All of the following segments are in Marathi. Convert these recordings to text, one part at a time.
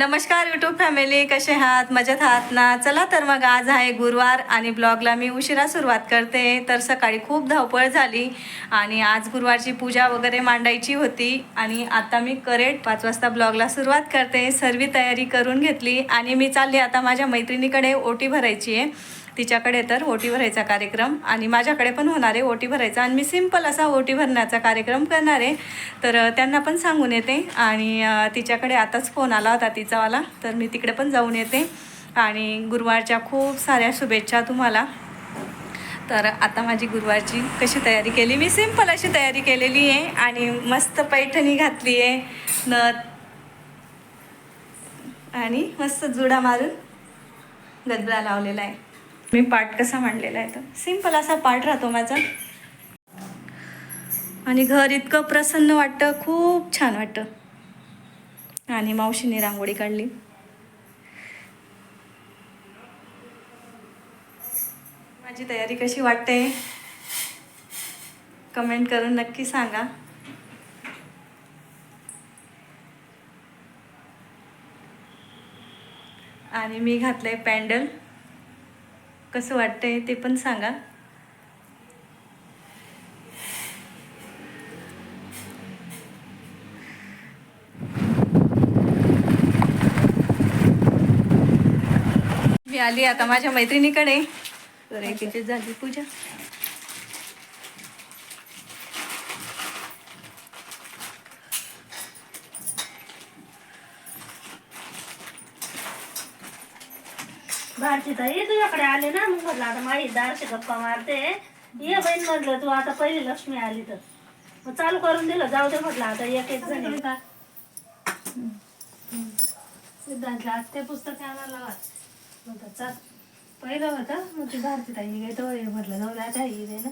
नमस्कार यूट्यूब फॅमिली कसे आहात? मजेत आहात ना? चला तर मग आज आहे गुरुवार आणि ब्लॉगला मी उशिरा सुरुवात करते. तर सकाळी खूप धावपळ झाली आणि आज गुरुवारची पूजा वगैरे मांडायची होती आणि आता मी करेट पाच वाजता ब्लॉगला सुरुवात करते. सर्व तयारी करून घेतली आणि मी चालली. आता माझ्या मैत्रिणीकडे ओटी भरायची आहे. तिच्याकडे तर ओटी भरायचा कार्यक्रम आणि माझ्याकडे पण होणार आहे ओटी भरायचा. आणि मी सिंपल असा ओटी भरण्याचा कार्यक्रम करणार आहे. तर त्यांना पण सांगून येते. आणि तिच्याकडे आताच फोन आला होता तिचावाला. तर मी तिकडे पण जाऊन येते. आणि गुरुवारच्या खूप साऱ्या शुभेच्छा तुम्हाला. तर आता माझी गुरुवारची कशी तयारी केली? मी सिंपल अशी तयारी केलेली आहे. आणि मस्त पैठणी घातली आहे. नथ आणि मस्त जुडा मारून गजरा लावलेला आहे. मी पाठ कसा मांडलेला आहे तर? सिंपल असा पाठ राहतो माझा. आणि घर इतकं प्रसन्न वाटतं खूप छान वाटतं. आणि मावशीने रांगोळी काढली. माझी तयारी कशी वाटते? कमेंट करून नक्की सांगा. आणि मी घातलंय पॅन्डल. कसं वाटतंय ते पण सांगा. मी आली आता माझ्या मैत्रिणीकडे. तर एकीची झाली पूजा. भारती ताई तुझ्याकडे आले ना मग म्हटलं आता माझी दारशी गप्पा मारते. ये बहीण म्हटलं तू आता पहिली लक्ष्मी आली तर. मग चालू करून दिलं जाऊ दे म्हटलं आता एक एक जण सिद्धांतला आज ते पुस्तक आणायला लावा. चाल. पहिलं होतं मग ती भारती ताई घेतो म्हटलं जाऊ दे आता ही ना.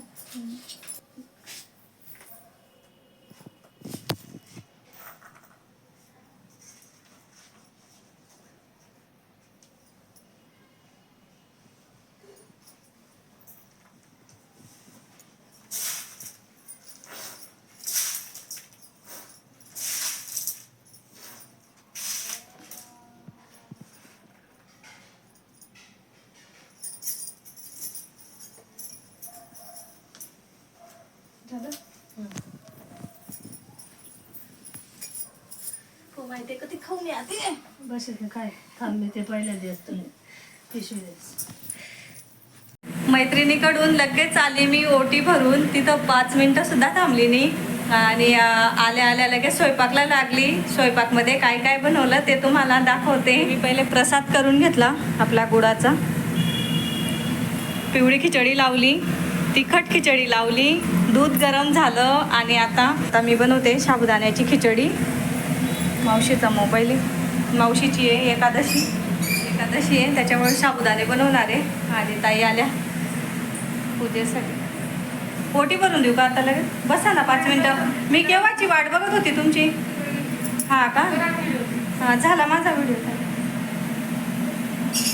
हो माहिती कधी खाऊन येते बस इथे काय? थांबले ते पहिल्या दिवस तुम्ही. पिशवी दिवस मैत्रिणीकडून लगेच आली मी ओटी भरून. तिथं पाच मिनटं सुद्धा थांबली नाही. आणि आल्या आल्या लगेच स्वयंपाकला लागली. स्वयंपाकमध्ये काय काय बनवलं ते तुम्हाला दाखवते. मी पहिले प्रसाद करून घेतला आपला गुळाचा. पिवळी खिचडी लावली तिखट खिचडी लावली दूध गरम झालं. आणि आता आता मी बनवते साबुदाण्याची खिचडी. मावशीचा मोबाईल आहे. मावशीची आहे एकादशी. एकादशी आहे त्याच्यामुळे साबुदाणे बनवणार आहे. आणि ताई आल्या पूजेसाठी. पोटी भरून देऊ का आता लगेच? बसा ना पाच मिनटं. मी केव्हाची वाट बघत होती तुमची? हा का? हा झाला माझा व्हिडिओ.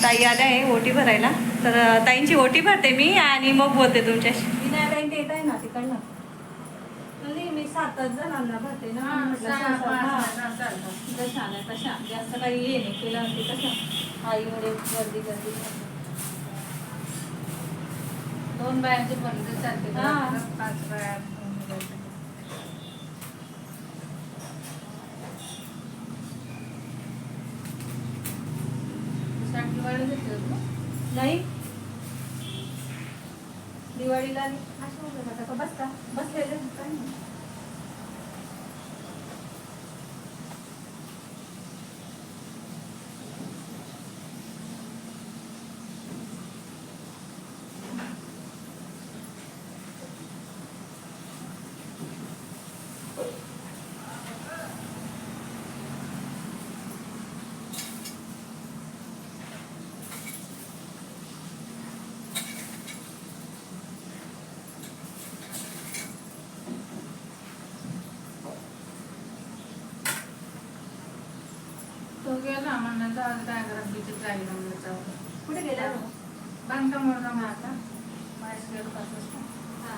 ताई आल्या आहे ओटी भरायला. तर ताईंची ओटी भरते मी आणि मग बोलते तुमच्याशी विनया ताई ते येत आहे ना तिकडनं सातच जणांना भरते ना. म्हटलं सहा- हा. तशा. जास्त काही ये नाही केलं होती तशा आईमुळे गर्दी गर्दी. दोन बायांचे भरले चालते हा. पाच बाया दोन बाया. साठी वाढत घेतलं होतं. नाही. दिवाळीला असं वगैरे आता का? बसता बसलेले काय नाही. तो गेला म्हणलं जाऊ डायग्राम तिथे डायग्राम जाऊ कुठे गेला बांधकाम म्हणून आता. माहिती गेलो पाच हा.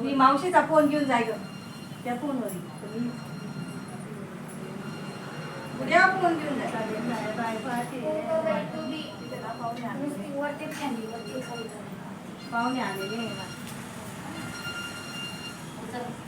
मी मावशीचा फोन घेऊन जाय ग त्या फोनवर उद्या फोन घेऊन जाय नाही, बाय पाहते. तिथे ना पाहुणे आलेले पाहुणे आलेले आहे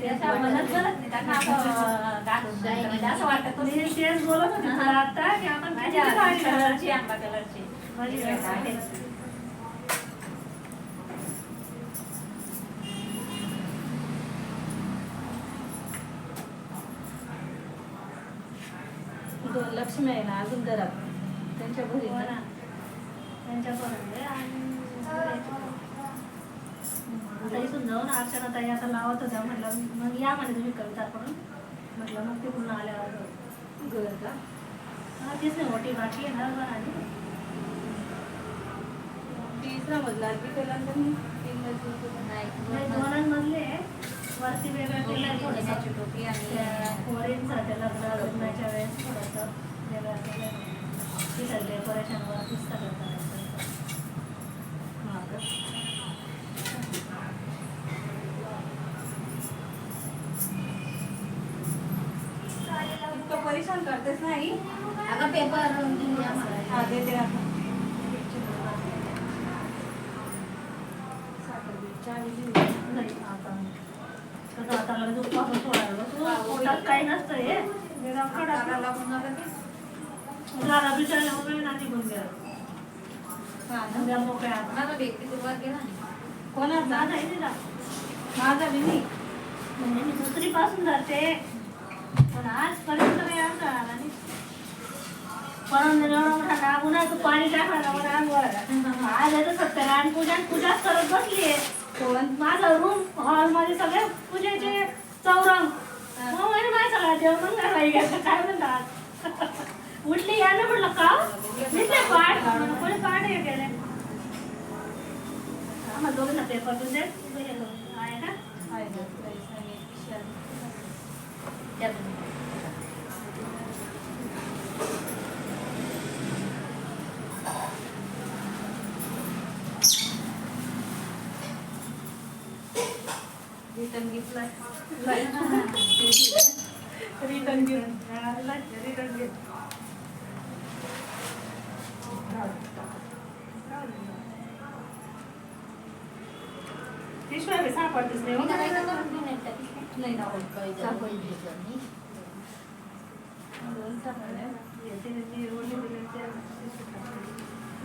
त्याच्या मनात गलत नाही. त्यांना आपण घालून जायचं. म्हणजे असं वाटतं तुम्ही तेच बोलत होते तुला आता की आपण किती भारी कलरची आंबा कलरची. भारी आहे. दोन लक्ष्मी आहे ना अजून घरात. त्यांच्या घरी हो ना. ना. त्यांच्यापर्यंत आणि आता इथून जाऊन अर्चना ताई आता लावत होत्या म्हटलं मग या म्हणे तुम्ही कविताकडून म्हटलं मग ते पुन्हा आल्यावर घर का? हा तीच नाही मोठी बाकी आहे ना आणि तिसरा मजला आणखी केला ना तुम्ही तीन मजली नाही, दोनांमधले वरती वेगळं केलंय थोडंसं. टोपी त्या पोरींचं त्या लग्न लग्नाच्या वेळेस थोडंसं वेगळं केलं तिथं डेकोरेशन वरतीच सगळं करायचं इतकं परेशान करतेस नाही अगं पेपर हा देते आता काही नसतं हे. झाला बिचारा वगैरे ना निघून गेला. हा ना? उद्या मोकळ्या आता. माझा व्यक्ती सुरुवात केला कोणाचा? माझा आहे तिला. माझा नाही म्हणजे मी दुसरी पासून जाते. पण आजपर्यंत काही आमचा आला नाही. पण एवढा उन्हाचं पाणी टाकायला मला अंगवर. आज येतं सत्यनारायण आणि पूजा करत बसलीये माझा रूम हॉलमध्ये सगळे पूजेचे चौरंग. मग माझ्या सगळ्या देव मंगळबाई काय म्हणतात उठली या ना म्हटलं का हो? दिसले पाठ. कोणी पाठ हे केले आम्हाला पेपर तुझे दे उभे गेलो. आहे का आहे गं, पैसा नाही, खिशात. रिटर्न घेतलाय रिटर्न घेऊन रिटर्न घेत पिशव्या सापडतेच नाही हो. नाही ना दोन सापडल्या. येते ती रोडली बिडली ते.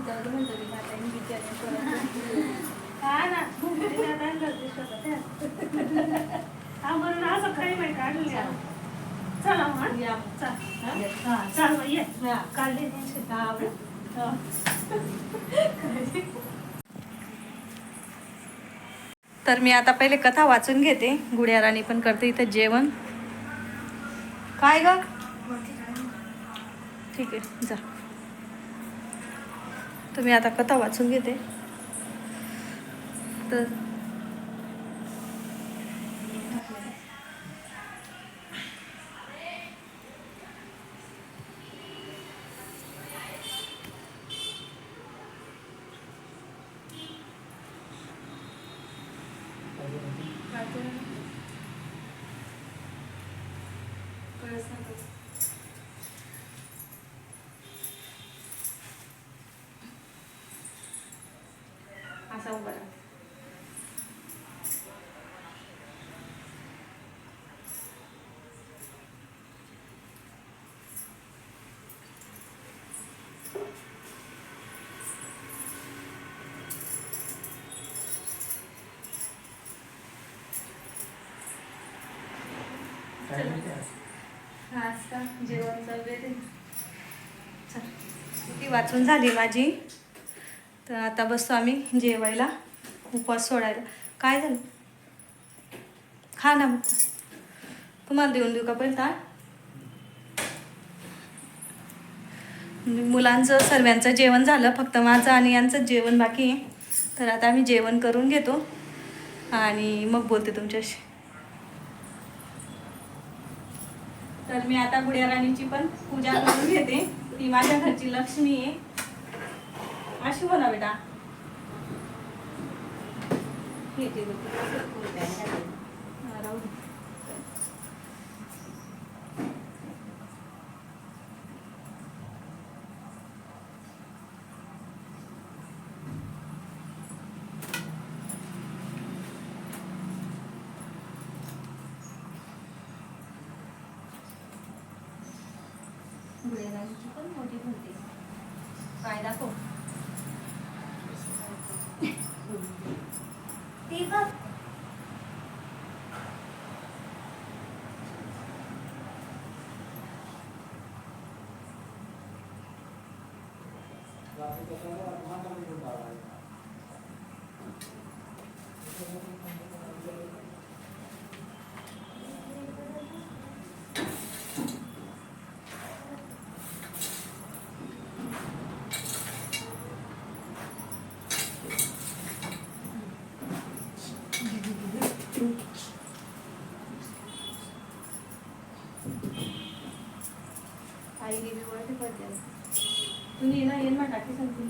जाऊ दे म्हणतो मी, आता मी विचारते परत. हा ना म्हणून असं काही नाही काढलं चला मग या. चल मग ये काढले तर मी आता पहिले कथा वाचून घेते. गुड्या राणी पण करते इथं जेवण. काय ग? ठीक आहे जा. तुम्ही आता कथा वाचून घेते. तर. असा जेवण ते. वाचून झाली माझी. तर आता बसतो आम्ही जेवायला उपवास सोडायला. काय झालं? खा ना मग. तुम्हाला देऊन देऊ का पण ताट? मुलांचं सर्वांचं जेवण झालं. फक्त माझं आणि यांचं जेवण बाकी आहे. तर आता आम्ही जेवण करून घेतो. आणि मग बोलते तुमच्याशी. तर मी आता गुड्या राणीची पण पूजा करून घेते. ती माझ्या घरची लक्ष्मी आहे. अशी बोला बेटा. हे ते बघ. पण मोठी होते काय दाखव ती बघ Thank you. वळते पडते तुम्ही ये ना येन सांगून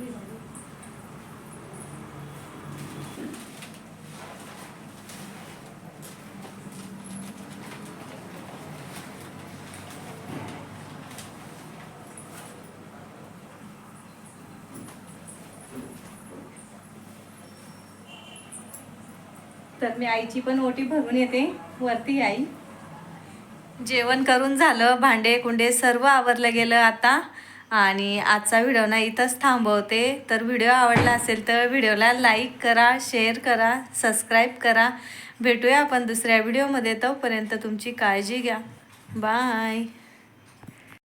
तर मी आईची पण ओटी भरून येते. वरती आई. जेवण करून झालं भांडे कुंडे सर्व आवरलं गेलं आता. आणि आजचा व्हिडिओ ना इथंच थांबवते. तर व्हिडिओ आवडला असेल तर व्हिडिओला लाईक करा शेअर करा सबस्क्राईब करा. भेटूया आपण दुसऱ्या व्हिडिओमध्ये. तोपर्यंत तुमची काळजी घ्या. बाय.